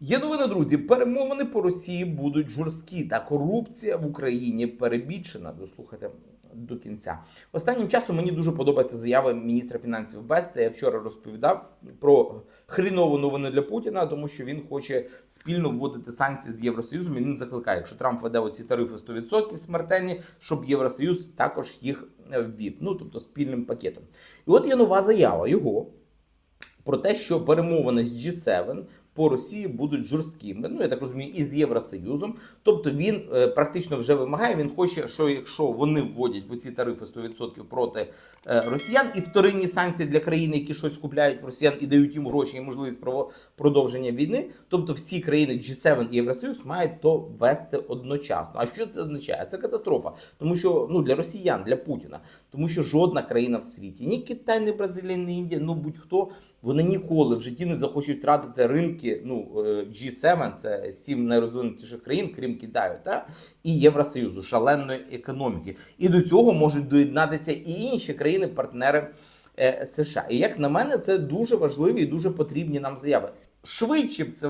Є новини, друзі. Перемовини по Росії будуть жорсткі, та корупція в Україні перебільшена. Дослухайте до кінця. Останнім часом мені дуже подобається заява міністра фінансів Беста. Я вчора розповідав про хрінову новину для Путіна, тому що він хоче спільно вводити санкції з Євросоюзом. І він закликає, якщо Трамп веде оці тарифи 100% смертельні, щоб Євросоюз також їх ввів. Ну тобто спільним пакетом. І от є нова заява його про те, що перемовини з G7 по Росії будуть жорсткими. Ну я так розумію, і з Євросоюзом. Тобто він е, практично вже вимагає. Він хоче, що якщо вони вводять в ці тарифи 100% проти е, росіян і вторинні санкції для країн, які щось купляють в росіян і дають їм гроші і можливість право- продовження війни. Тобто всі країни G7 і Євросоюз мають то вести одночасно. А що це означає? Це катастрофа, тому що ну для росіян, для Путіна, тому що жодна країна в світі, ні Китай, ні Бразилія, ні Індія, ну будь-хто. Вони ніколи в житті не захочуть втратити ринки. Ну е, G7 – це сім найрозвинутіших країн, крім Китаю, та і Євросоюзу, шаленої економіки. І до цього можуть доєднатися і інші країни-партнери е, США. І як на мене, це дуже важливі і дуже потрібні нам заяви. Швидше б це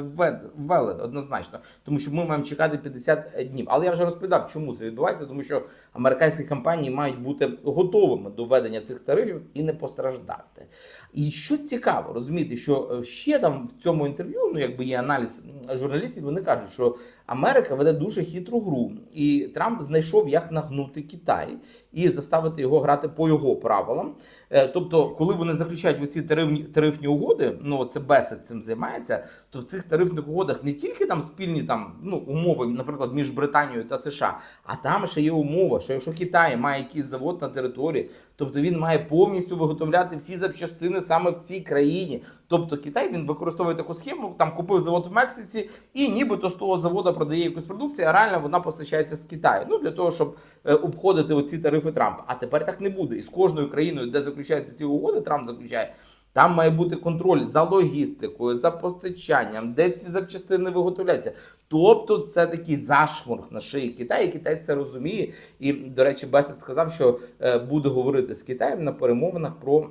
ввели однозначно, тому що ми маємо чекати 50 днів. Але я вже розповідав, чому це відбувається, тому що американські компанії мають бути готовими до введення цих тарифів і не постраждати. І що цікаво, розумієте, що е, ще там в цьому інтерв'ю, ну якби є аналіз журналістів, вони кажуть, що Америка веде дуже хитру гру, і Трамп знайшов, як нагнути Китай і заставити його грати по його правилам. Е, Тобто, коли вони заключають оці тарифні, тарифні угоди, ну це Бесед цим займається, то в цих тарифних угодах не тільки там спільні там ну умови, наприклад, між Британією та США, а там ще є умова, що якщо Китай має якийсь завод на території, тобто він має повністю виготовляти всі запчастини саме в цій країні. Тобто Китай він використовує таку схему, там купив завод в Мексиці, і нібито з того заводу продає якусь продукцію, а реально вона постачається з Китаю. Ну для того, щоб е, обходити оці тарифи Трампа. А тепер так не буде. І з кожною країною, де заключаються ці угоди, Трамп заключає. Там має бути контроль за логістикою, за постачанням, де ці запчастини виготовляються. Тобто це такий зашморг на шиї Китаю, Китай це розуміє. І, до речі, Бесед сказав, що е, буде говорити з Китаєм на перемовинах про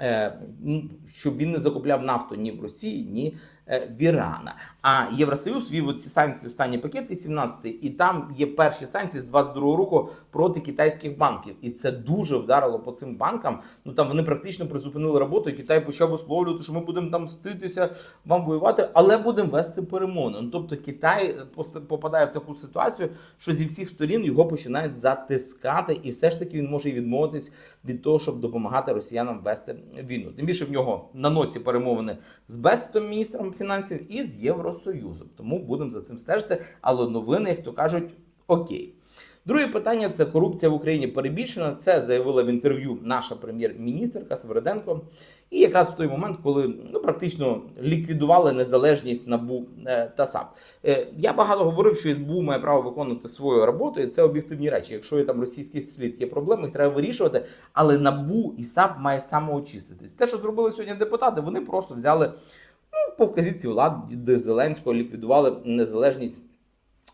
е, ну, щоб він не закупляв нафту ні в Росії, ні в Ірана. А Євросоюз вів ці санкції останній пакет 18 і там є перші санкції з 22 року проти китайських банків. І це дуже вдарило по цим банкам. Ну там вони практично призупинили роботу, і Китай почав висловлювати, що ми будемо там мститися, вам воювати, але будемо вести перемовини. Ну, тобто Китай пост- попадає в таку ситуацію, що зі всіх сторін його починають затискати, і все ж таки він може відмовитись від того, щоб допомагати росіянам вести війну. Тим більше в нього на носі перемовини з Бестом, міністром фінансів, і з Євросоюзом. Тому будемо за цим стежити. Але новини, як то кажуть, окей. Друге питання це корупція в Україні перебільшена. Це заявила в інтерв'ю наша прем'єр-міністерка Свериденко. І якраз в той момент, коли ну практично ліквідували незалежність НАБУ е, та САП. Е, я багато говорив, що СБУ має право виконувати свою роботу, і це об'єктивні речі. Якщо є там російський слід, є проблеми, їх треба вирішувати. Але НАБУ і САП має самоочиститись. Те, що зробили сьогодні депутати, вони просто взяли по вказівці влади Зеленського, ліквідували незалежність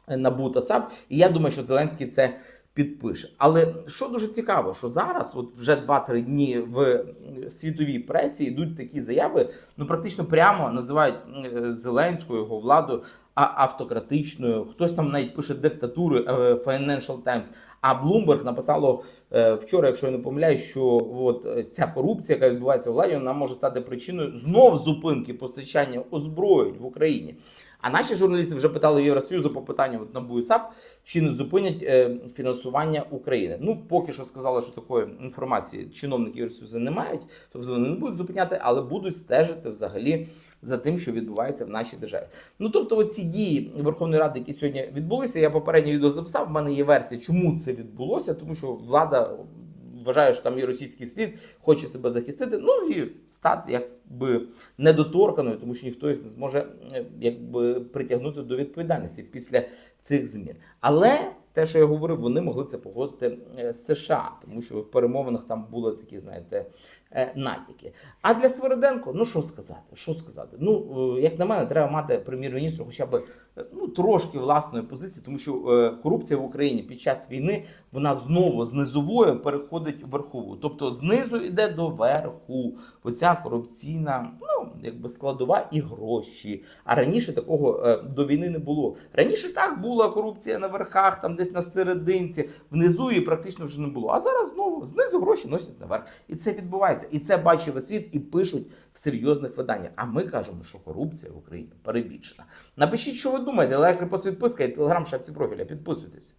НАБУ та САП. І я думаю, що Зеленський це підпише. Але що дуже цікаво, що зараз, от вже 2-3 дні в світовій пресі йдуть такі заяви, ну практично прямо називають е, Зеленську його владу а- автократичною. Хтось там навіть пише диктатури е, Financial Times. А Bloomberg написало е, вчора, якщо я не помиляюсь, що от е, ця корупція, яка відбувається в владі, вона може стати причиною знов зупинки постачання озброєнь в Україні. А наші журналісти вже питали Євросоюзу по питанню от НАБУ і САП, чи не зупинять е, фінансування України. Ну, поки що сказали, що такої інформації чиновники Євросоюзу не мають, тобто вони не будуть зупиняти, але будуть стежити взагалі за тим, що відбувається в нашій державі. Ну тобто, оці дії Верховної Ради, які сьогодні відбулися, я попереднє відео записав. В мене є версія, чому це відбулося, тому що влада. Вважає, що там є російський слід, хоче себе захистити, ну і стати якби недоторканою, тому що ніхто їх не зможе е, якби притягнути до відповідальності після цих змін. Але те, що я говорив, вони могли це погодити е, з США, тому що в перемовинах там були такі, знаєте, е, натяки. А для Свериденко, ну що сказати? Що сказати? Ну, як на мене, треба мати прем'єр-міністру хоча б е, ну, трошки власної позиції, тому що е, корупція в Україні під час війни вона знову з переходить в верхову. Тобто знизу йде до верху. Оця корупційна, ну якби складова і гроші. А раніше такого е, до війни не було. Раніше так була корупція на верхах, там десь на серединці, внизу її практично вже не було. А зараз знову знизу гроші носять наверх. І це відбувається. І це бачить весь світ і пишуть в серйозних виданнях. А ми кажемо, що корупція в Україні перебільшена. Напишіть, що ви лайк, репост, посвідписка і телеграм шапці профіля. Підписуйтесь.